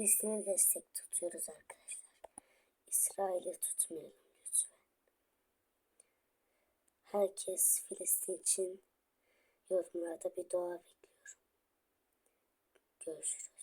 Filistin'i destek tutuyoruz arkadaşlar. İsrail'i tutmayalım lütfen. Herkes Filistin için yorumlarda bir dua bekliyorum. Görüşürüz.